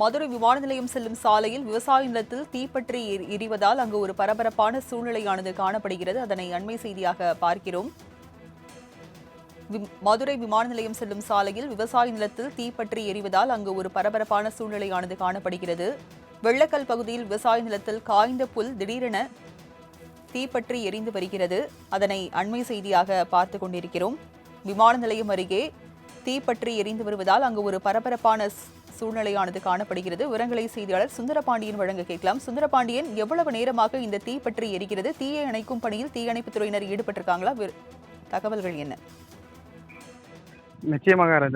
மதுரை விமான நிலையம் செல்லும் சாலையில் விவசாய நிலத்தில் தீப்பற்றி எரி- எரிவதால் அங்கு ஒரு பரபரப்பான சூழ்நிலையானது காணப்படுகிறது. அதனை அண்மை செய்தியாக பார்க்கிறோம். மதுரை விமான நிலையம் செல்லும் சாலையில் விவசாய நிலத்தில் தீப்பற்றி எரிவதால் அங்கு ஒரு பரபரப்பான சூழ்நிலையானது காணப்படுகிறது. வெள்ளக்கல் பகுதியில் விவசாய நிலத்தில் காய்ந்த புல் திடீரென தீப்பற்றி எரிந்து வருகிறது. அதனை அண்மை செய்தியாக பார்த்து கொண்டிருக்கிறோம். விமான நிலையம் அருகே தீப்பற்றி எரிந்து வருவதால் அங்கு ஒரு பரபரப்பான சூழ்நிலையானது காணப்படுகிறது. விவரங்களை செய்தியாளர் சுந்தரபாண்டியன் வழங்க கேட்கலாம். சுந்தரபாண்டியன் எவ்வளவு நேரமாக இந்த தீப்பற்றி எரிகிறது? தீயை அணைக்கும் பணியில் தீயணைப்புத் துறையினர் ஈடுபட்டிருக்காங்களா? தகவல்கள் என்ன? நிச்சயமாக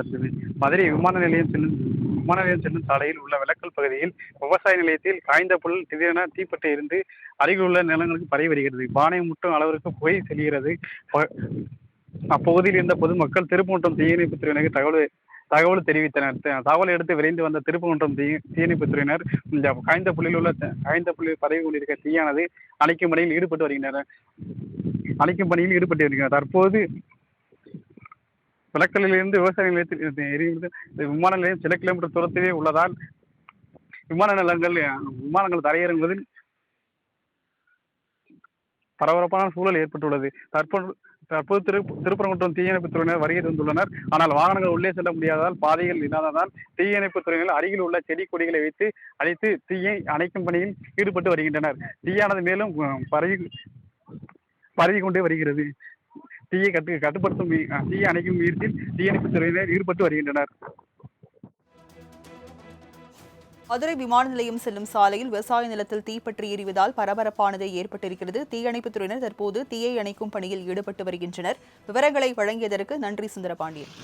மதுரை விமான நிலையம் செல்லும் விமான நிலையம் செல்லும் சாலையில் உள்ள விளக்கல் பகுதியில் விவசாய நிலையத்தில் காய்ந்த புல் திடீரென தீப்பட்டு இருந்து அருகில் உள்ள நிலங்களுக்கு பரவி வருகிறது. பானை முட்டும் அளவிற்கு புகை செல்கிறது. அப்பகுதியில் இருந்த பொதுமக்கள் திருப்பூட்டம் தீயணைப்புத் துறையினருக்கு தகவல் தகவல் தெரிவித்தனர். தகவல் எடுத்து விரைந்து வந்த திருப்பூன்றம் தீ தீயணைப்புத் துறையினர் இந்த காய்ந்த புள்ளியில் உள்ள காய்ந்த புள்ளியில் பதவி கொண்டிருக்க தீயானது அணைக்கும் பணியில் ஈடுபட்டு வருகின்றனர் அணைக்கும் பணியில் ஈடுபட்டு வருகின்றனர் தற்போது விளக்கலிலிருந்து விவசாய நிலையத்தில் விமான நிலையம் சில கிலோமீட்டர் தூரத்திலே உள்ளதால் விமான நிலங்கள் விமானங்கள் தரையிறங்குவதில் பரபரப்பான சூழல் ஏற்பட்டுள்ளது. தற்போது தற்போது திரு திருப்பரங்குன்றம் தீயணைப்புத் துறையினர் வருகை தந்துள்ளனர். ஆனால் வாகனங்கள் உள்ளே செல்ல முடியாததால் பாதைகள் இல்லாததால் தீயணைப்புத் துறையினர் அருகில் உள்ள செடி கொடிகளை வைத்து அழைத்து தீயை அணைக்கும் பணியில் ஈடுபட்டு வருகின்றனர். தீயானது மேலும் பரவி பரவி கொண்டே வருகிறது. தீயை கட்டு கட்டுப்படுத்தும் தீயை அணைக்கும் முயற்சியில் தீயணைப்புத் துறையினர் ஈடுபட்டு வருகின்றனர். மதுரை விமான நிலையம் செல்லும் சாலையில் விவசாய நிலத்தில் தீப்பற்றி எரிவதால் பரபரப்பானது ஏற்பட்டிருக்கிறது. தீயணைப்புத்துறையினர் தற்போது தீயை அணைக்கும் பணியில் ஈடுபட்டு வருகின்றனர். விவரங்களை வழங்கியதற்கு நன்றி சுந்தரபாண்டியன்.